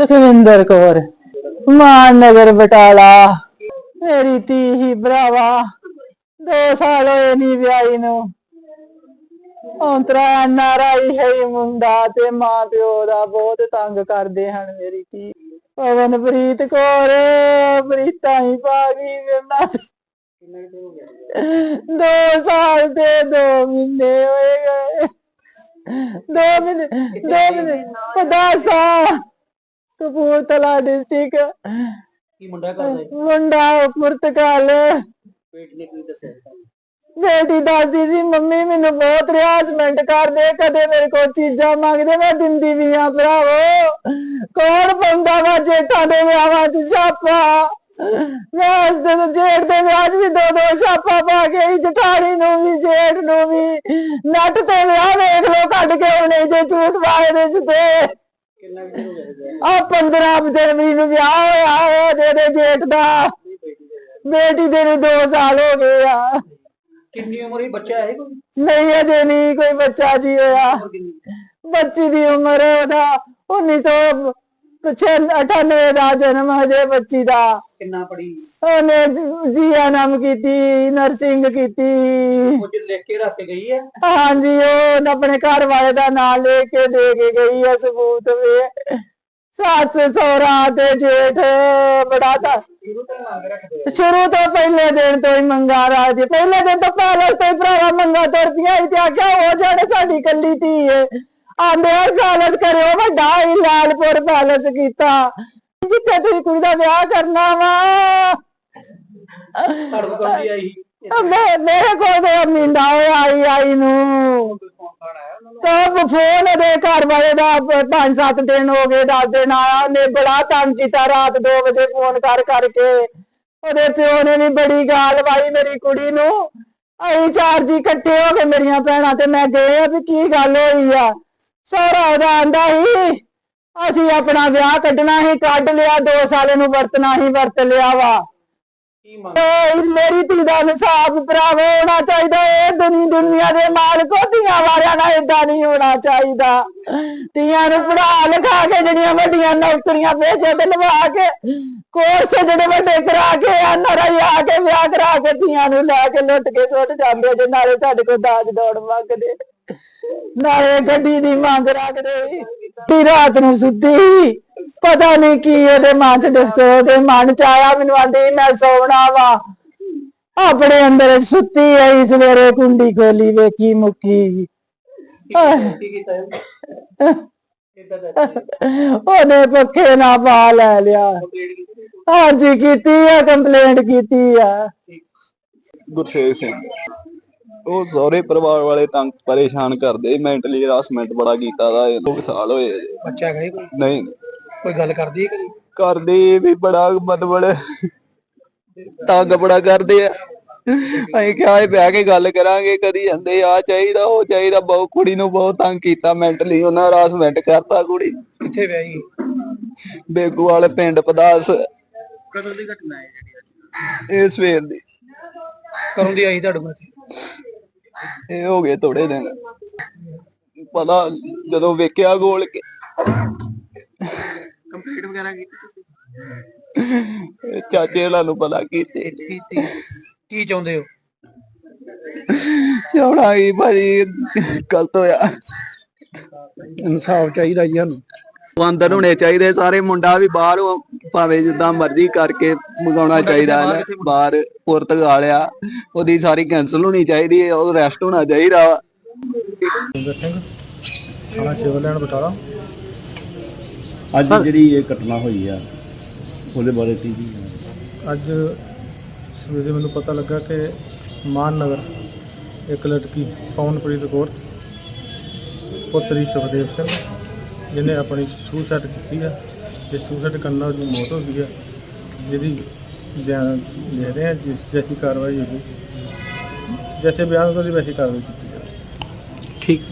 ਸੁਖਵਿੰਦਰ ਕੌਰ, ਮਾਨਨਗਰ ਬਟਾਲਾ। ਮੇਰੀ ਧੀ ਹੀ ਭਰਾਵਾ, ਦੋ ਸਾਲ ਹੋਏ ਨਹੀਂ ਵਿਆਹੀ ਨੂੰ। ਔਂਤਰਾ ਨਾਰਾਈ ਹੈ ਮੁੰਡਾ ਤੇ ਮਾਂ ਪਿਓ ਦਾ ਬਹੁਤ ਤੰਗ ਕਰਦੇ ਹਨ ਮੇਰੀ ਧੀ। ਪਵਨਪ੍ਰੀਤ ਕੌਰ, ਪ੍ਰੀਤਾ ਹੀ ਪਾ ਗਈ ਮੇਰਾ ਦੋ ਸਾਲ ਤੇ ਦੋ ਮਹੀਨੇ ਹੋਏ ਗਏ। ਦੋ ਮਹੀਨੇ ਦੋ ਮਹੀਨੇ ਪਦਾਸਾ ਕਪੂਰਥਲਾ ਡਿਸਟ੍ਰਿਕਟ ਕੀ ਮੁੰਡਾ ਕਰਦਾ ਹੈ ਮੁੰਡਾ ਪੁਰਤਗਾਲ ਪੇਟ ਨੇ ਕੀ ਦੱਸਿਆ ਤੁਹਾਨੂੰ? ਬੇਟੀ ਦੱਸਦੀ ਸੀ ਮੰਮੀ ਮੈਨੂੰ ਬਹੁਤ ਰਿਆਜ਼ਮੈਂਟ ਕਰਦੇ ਕਦੇ ਮੇਰੇ ਕੋਲ ਚੀਜ਼ਾਂ ਮੰਗਦੇ ਮੈਂ ਦਿੰਦੀ ਵੀ ਆ ਭਰਾਵੋ। ਕੌਣ ਪਾਉਂਦਾ ਵਾ ਜੇਠਾਂ ਦੇ ਵਿਆਹਾਂ 'ਚ ਛਾਪਾ? ਮੈਂ ਜਦੋਂ ਜੇਠ ਦੇ ਵਿਆਹ 'ਚ ਵੀ ਦੋ ਦੋ ਛਾਪਾ ਪਾ ਕੇ ਆਈ ਜਠਾਣੀ ਨੂੰ ਵੀ ਜੇਠ ਨੂੰ ਵੀ। ਨੱਟ ਤੇ ਵਿਆਹ ਵੇਖ ਲੋ ਕੱਢ ਕੇ ਉਹਨੇ ਜੇ ਝੂਠ ਵਾਇਦੇ 'ਚ ਤੇ। ਆ 15 ਜਨਵਰੀ ਨੂੰ ਵਿਆਹ ਹੋਇਆ ਹੈ ਜਿਹਦੇ ਜੇਠ ਦਾ। ਬੇਟੀ ਦੇ ਨੂੰ 2 ਸਾਲ ਹੋ ਗਏ ਆ। ਕਿੰਨੀ ਉਮਰ ਹੀ ਬੱਚਾ ਹੈ ਕੋਈ? ਨਹੀਂ ਅਜੇ ਨਹੀਂ ਕੋਈ ਬੱਚਾ ਜੀ ਹੋਇਆ। ਬੱਚੀ ਦੀ ਉਮਰ ਉਹਦਾ 1998 ਦਾ ਜਨਮ ਹਜੇ ਬੱਚੀ ਦਾ। ਕਿੰਨਾ ਪੜੀ ਉਹਨੇ ਜੀਐਨਐਮ ਕੀਤੀ ਨਰਸਿੰਗ ਕੀਤੀ। ਕੁਝ ਲਿਖ ਕੇ ਰੱਖ ਕੇ ਗਈ ਹੈ ਹਾਂਜੀ ਉਹ ਆਪਣੇ ਘਰ ਵਾਲੇ ਦਾ ਨਾਮ ਲੈ ਕੇ ਦੇ ਕੇ ਗਈ ਹੈ ਸਬੂਤ ਵੇ। ਸੱਸ ਸਹੁਰਾ ਤੇ ਜੇਠ ਬੜਾ ਤਾਂ ਸ਼ੁਰੂ ਤੋਂ ਮੰਗ ਰੱਖਦੇ ਆ। ਸ਼ੁਰੂ ਤੋਂ ਪਹਿਲੇ ਦਿਨ ਤੋਂ ਹੀ ਮੰਗਾ ਰਾਜ ਪਹਿਲੇ ਦਿਨ ਤੋਂ ਪੈਲਸ ਤੋਂ ਹੀ ਭਰਾਵਾ ਮੰਗਾ ਤੁਰਦੀਆਂ ਸੀ ਤੇ ਆਖਿਆ ਉਹ ਜਿਹੜੇ ਸਾਡੀ ਕੱਲੀ ਧੀ ਏ। ਆਂਦੇ ਪੈਲਸ ਕਰਿਓ ਵੱਡਾ ਹੀ ਲਾਲਪੁਰ ਪੈਲਸ ਕੀਤਾ। ਜਿੱਥੇ ਤੁਸੀਂ ਕੁੜੀ ਦਾ ਵਿਆਹ ਕਰਨਾ ਵਾ। ਕੌਣ ਆਈ? ਮੈਂ ਮੇਰੇ ਕੋਲ ਤੇ ਹੋਇਆ ਆਈ ਆਈ ਨੂੰ। ਤਾਂ ਫੋਨ ਦੇ ਘਰ ਵਾਲੇ ਦਾ 5-7 ਦਿਨ ਹੋ ਗਏ 10 ਦਿਨ ਆਇਆ। ਉਹਨੇ ਬੜਾ ਤੰਗ ਕੀਤਾ ਰਾਤ 2 ਵਜੇ ਫੋਨ ਕਰ ਕਰਕੇ ਉਹਦੇ ਪਿਓ ਨੇ ਵੀ ਬੜੀ ਗਾਲ ਵਾਈ ਮੇਰੀ ਕੁੜੀ ਨੂੰ। ਅਸੀਂ ਚਾਰ ਜੀ ਇਕੱਠੇ ਹੋ ਕੇ ਮੇਰੀਆਂ ਭੈਣਾਂ ਤੇ ਮੈਂ ਗਏ ਆ ਵੀ ਕੀ ਗੱਲ ਹੋਈ ਆ। ਸਹੁਰਾ ਉਹਦਾ ਆਂਦਾ ਸੀ ਅਸੀਂ ਆਪਣਾ ਵਿਆਹ ਕੱਢਣਾ ਸੀ ਕੱਢ ਲਿਆ 2 ਸਾਲ ਨੂੰ ਵਰਤਣਾ ਹੀ ਵਰਤ ਲਿਆ ਵਾ। ਕੀ ਮੰਗ? ਏ ਮੇਰੀ ਧੀ ਦਾ ਇਨਸਾਫ ਭਰਾਵੋ ਹੋਣਾ ਚਾਹੀਦਾ ਇਹ ਦੁਨੀ ਦੁਨੀਆ ਦੇ ਮਾਲਕੋ ਧੀਆਂ ਵਾਲਿਆਂ ਨਾਲ ਏਦਾਂ ਨਹੀਂ ਹੋਣਾ ਚਾਹੀਦਾ। ਧੀਆਂ ਨੂੰ ਪੜਾ ਲਿਖਾ ਕੇ ਜਿਹੜੀਆਂ ਵੱਡੀਆਂ ਨੌਕਰੀਆਂ ਭੇਜੇ ਤੇ ਲਵਾ ਕੇ ਕੋਰਸ ਜਿਹੜੇ ਵੱਡੇ ਕਰਾ ਕੇ ਐਨਆਰਆਈ ਆ ਕੇ ਵਿਆਹ ਕਰਾ ਕੇ ਧੀਆਂ ਨੂੰ ਲੈ ਕੇ ਲੁੱਟ ਕੇ ਸੁੱਟ ਜਾਂਦੇ ਜੇ ਨਾਲੇ ਸਾਡੇ ਕੋਲ ਦਾਜ ਦੌੜ ਮੰਗਦੇ। ਨਾਲੇ ਗੱਡੀ ਦੀ ਮੰਗ ਰੱਖਦੇ ਤੀ ਰਾਤ ਨੂੰ ਸੁੱਤੀ ਪਤਾ ਨਹੀਂ ਕੀ ਉਹਦੇ ਮਨ ਚ ਦੱਸੋ ਉਹਦੇ ਮਨ ਚ ਆਇਆ, ਮੈਨੂੰ ਆਂਦੀ, ਮੈਂ ਸੌਣਾ ਵਾ। ਆਪਣੇ ਅੰਦਰ ਸੁੱਤੀ ਆਈ ਸਵੇਰੇ ਕੁੰਡੀ ਖੋਲੀ ਵੇਖੀ, ਮੁੱਕੀ ਕੀ ਉਹਨੇ ਪੱਖੇ ਨਾ ਪਾ ਲੈ ਲਿਆ। ਹਾਂਜੀ, ਕੀਤੀ ਆ, ਕੰਪਲੇਂਟ ਕੀਤੀ ਆ। ਗੁਰਸੇਵ ਸਿੰਘ। ਉਹ ਸਹੁਰੇ ਪਰਿਵਾਰ ਵਾਲੇ ਤੰਗ ਪਰੇਸ਼ਾਨ ਕਰਦੇ ਮੈਂਟਲੀ ਹਰਾਸਮੈਂਟ ਬੜਾ ਕੀਤਾ ਦਾ ਇਹ ਦੋ ਕੁ ਸਾਲ ਹੋਏ ਜੇ। ਬੱਚਾ ਜੀ ਕੋਈ ਨਹੀਂ ਕੋਈ ਗੱਲ ਕਰਦੀ ਹੈ ਕਦੀ ਕਰਦੇ ਵੀ ਬੜਾ ਮਤਲਬ ਤੰਗ ਬੜਾ ਕਰਦੇ ਆ ਅਸੀਂ ਕਿਹਾ ਇਹ ਬਹਿ ਕੇ ਗੱਲ ਕਰਾਂਗੇ ਕਦੀ ਜਾਂਦੇ ਆ ਚਾਹੀਦਾ ਉਹ ਚਾਹੀਦਾ ਬਹੁਤ ਕੁੜੀ ਨੂੰ ਬਹੁਤ ਤੰਗ ਕੀਤਾ ਮੈਂਟਲੀ ਉਹਨਾਂ ਹਰਾਸਮੈਂਟ ਕਰਤਾ ਕੁੜੀ ਨੂੰ। ਕਿੱਥੇ ਵਿਆਹੀ ਬੇਗੂ ਵਾਲੇ ਪਿੰਡ ਪਦਾਸ ਕਦੋਂ ਦੀ ਘਟਨਾ ਹੈ ਜਿਹੜੀ? ਇਹ ਸਵੇਰ ਦੀ ਕਦੋਂ ਦੀ ਆਈ ਤੁਹਾਡੇ ਕੋਲ ਇੱਥੇ? ਇਹ ਹੋ ਗਏ ਥੋੜੇ ਦਿਨ। ਪਤਾ ਜਦੋਂ ਵੇਖਿਆ ਗੋਲ ਕੇ। ਕੰਪਲੀਟ ਵਗੈਰਾ ਕੀਤੀ ਤੁਸੀਂ ਚਾਚੇ ਹੋਰਾਂ ਨੂੰ ਪਤਾ ਕੀਤੇ। ਕੀਤੀ ਕੀ ਚਾਹੁੰਦੇ ਹੋ? ਚਾਹਣਾ ਹੀ ਭਾਜੀ ਗਲਤ ਹੋਇਆ। ਇਨਸਾਫ ਚਾਹੀਦਾ ਜੀ ਸਾਨੂੰ। ਉਹ ਅੰਦਰ ਹੋਣੇ ਚਾਹੀਦੇ ਸਾਰੇ ਮੁੰਡਾ ਵੀ ਬਾਹਰ ਭਾਵੇਂ ਜਿੱਦਾਂ ਮਰਜ਼ੀ ਕਰਕੇ ਮੰਗਾਉਣਾ ਚਾਹੀਦਾ ਹੈ ਬਾਹਰ ਪੁਰਤਗਾਲ ਆ ਉਹਦੀ ਸਾਰੀ ਕੈਨਸਲ ਹੋਣੀ ਚਾਹੀਦੀ ਹੈ ਉਹ ਰੈਸਟ ਹੋਣਾ ਚਾਹੀਦਾ ਵਾ। ਥਾਣਾ ਬਟਾਲਾ ਅੱਜ ਜਿਹੜੀ ਇਹ ਘਟਨਾ ਹੋਈ ਆ ਉਹਦੇ ਬਾਰੇ ਕੀ ਕੀ ਅੱਜ ਸਵੇਰੇ ਮੈਨੂੰ ਪਤਾ ਲੱਗਾ ਕਿ ਮਾਨ ਨਗਰ ਇੱਕ ਲੜਕੀ ਪਵਨਪ੍ਰੀਤ ਕੌਰ ਪੁੱਤਰੀ ਸੁਖਦੇਵ ਸਿੰਘ। ਜਿਹਨੇ ਆਪਣੀ ਸੂਸਾਈਡ ਕੀਤੀ ਆ, ਤੇ ਸੂਸਾਈਡ ਕਰਨ ਨਾਲ ਉਹਦੀ ਮੌਤ ਹੋ ਗਈ ਆ। ਜਿਹਦੀ ਬਿਆਨ ਲੈ ਰਹੇ ਆ, ਜਿਸ ਜੈਸੀ ਕਾਰਵਾਈ ਹੋਈ। ਜੈਸੇ ਬਿਆਨ, ਉਹਦੀ ਵੈਸੀ ਕਾਰਵਾਈ ਕੀਤੀ ਜਾਵੇ ਠੀਕ।